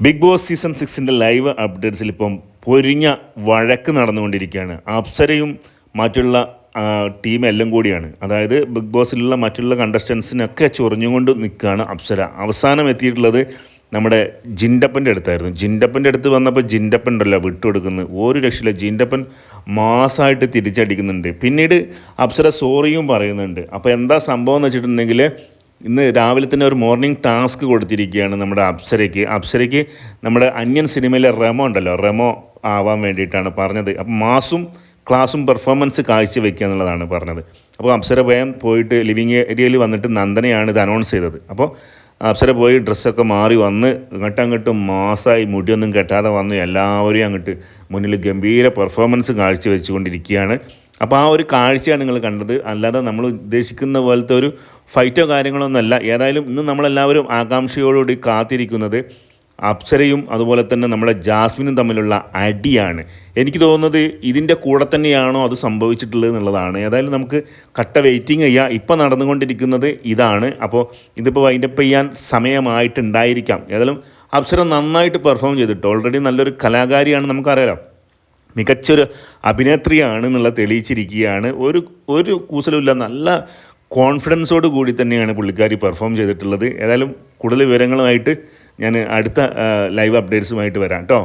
Big Boss season സിക്സിന്റെ live അപ്ഡേറ്റ്സിൽ ഇപ്പം പൊരിഞ്ഞ വഴക്ക് നടന്നുകൊണ്ടിരിക്കുകയാണ്. അപ്സരയും മറ്റുള്ള ടീം എല്ലാം കൂടിയാണ്. അതായത് ബിഗ് ബോസിലുള്ള മറ്റുള്ള കണ്ടസ്റ്റൻസിനൊക്കെ ചൊറിഞ്ഞുകൊണ്ട് നിൽക്കുകയാണ് അപ്സര. അവസാനം എത്തിയിട്ടുള്ളത് നമ്മുടെ ജിൻഡപ്പന്റെ അടുത്തായിരുന്നു. ജിൻഡപ്പന്റെ അടുത്ത് വന്നപ്പോൾ ജിൻഡപ്പൻ ഉണ്ടല്ലോ വിട്ടുകൊടുക്കുന്നത്. ഒരു രക്ഷയില്ല. ജിൻഡപ്പൻ മാസമായിട്ട് തിരിച്ചടിക്കുന്നുണ്ട്. പിന്നീട് അപ്സര സോറിയും പറയുന്നുണ്ട്. അപ്പോൾ എന്താ സംഭവം എന്ന് വെച്ചിട്ടുണ്ടെങ്കിൽ ഇന്ന് രാവിലെ തന്നെ ഒരു മോർണിംഗ് ടാസ്ക് കൊടുത്തിരിക്കുകയാണ് നമ്മുടെ അപ്സരയ്ക്ക്. അപ്സരയ്ക്ക് നമ്മുടെ അന്യൻ സിനിമയിലെ റെമോ ഉണ്ടല്ലോ റെമോ ആവാൻ വേണ്ടിയിട്ടാണ് പറഞ്ഞത്. അപ്പം മാസും ക്ലാസും പെർഫോമൻസ് കാഴ്ചവെക്കുക എന്നുള്ളതാണ് പറഞ്ഞത്. അപ്പോൾ അപ്സര പോയാൻ പോയിട്ട് ലിവിങ് ഏരിയയിൽ വന്നിട്ട് നന്ദനയാണ് ഇത് അനൗൺസ് ചെയ്തത്. അപ്പോൾ അപ്സര പോയി ഡ്രസ്സൊക്കെ മാറി വന്ന് ഇങ്ങോട്ട് അങ്ങോട്ട് മാസമായി മുടിയൊന്നും കെട്ടാതെ വന്ന് എല്ലാവരെയും അങ്ങോട്ട് മുന്നിൽ ഗംഭീര പെർഫോമൻസ് കാഴ്ചവെച്ചുകൊണ്ടിരിക്കുകയാണ്. അപ്പോൾ ആ ഒരു കാഴ്ചയാണ് നിങ്ങൾ കണ്ടത്. അല്ലാതെ നമ്മൾ ഉദ്ദേശിക്കുന്ന പോലത്തെ ഒരു ഫൈറ്റോ കാര്യങ്ങളൊന്നുമല്ല ഏതായാലും ഇന്ന് നമ്മളെല്ലാവരും ആകാംക്ഷയോടുകൂടി കാത്തിരിക്കുന്നത് അപ്സരയും അതുപോലെ തന്നെ നമ്മുടെ ജാസ്മിനും തമ്മിലുള്ള അടിയാണ്. എനിക്ക് തോന്നുന്നത് ഇതിന്റെ കൂടെ തന്നെയാണോ അത് സംഭവിച്ചിട്ടുള്ളത് എന്നുള്ളതാണ്. ഏതായാലും നമുക്ക് കട്ട വെയിറ്റിംഗ് ചെയ്യുക ഇപ്പം നടന്നുകൊണ്ടിരിക്കുന്നത് ഇതാണ്. അപ്പോൾ ഇതിപ്പോൾ വൈൻഡപ്പ് ചെയ്യാൻ സമയമായിട്ടുണ്ടായിരിക്കാം. ഏതായാലും അപ്സര നന്നായിട്ട് പെർഫോം ചെയ്തിട്ട് ഓൾറെഡി നല്ലൊരു കലാകാരിയാണ് നമുക്കറിയാം മികച്ചൊരു അഭിനേത്രിയാണ് എന്നുള്ള തെളിയിച്ചിരിക്കുകയാണ്. ഒരു ഒരു കൂസലുമില്ല നല്ല കോൺഫിഡൻസോട് കൂടി തന്നെയാണ് പുള്ളിക്കാരി പെർഫോം ചെയ്തിട്ടുള്ളത്. ഏതായാലും കൂടുതൽ വിവരങ്ങളുമായിട്ട് ഞാൻ അടുത്ത ലൈവ് അപ്ഡേറ്റ്സുമായിട്ട് വരാം കേട്ടോ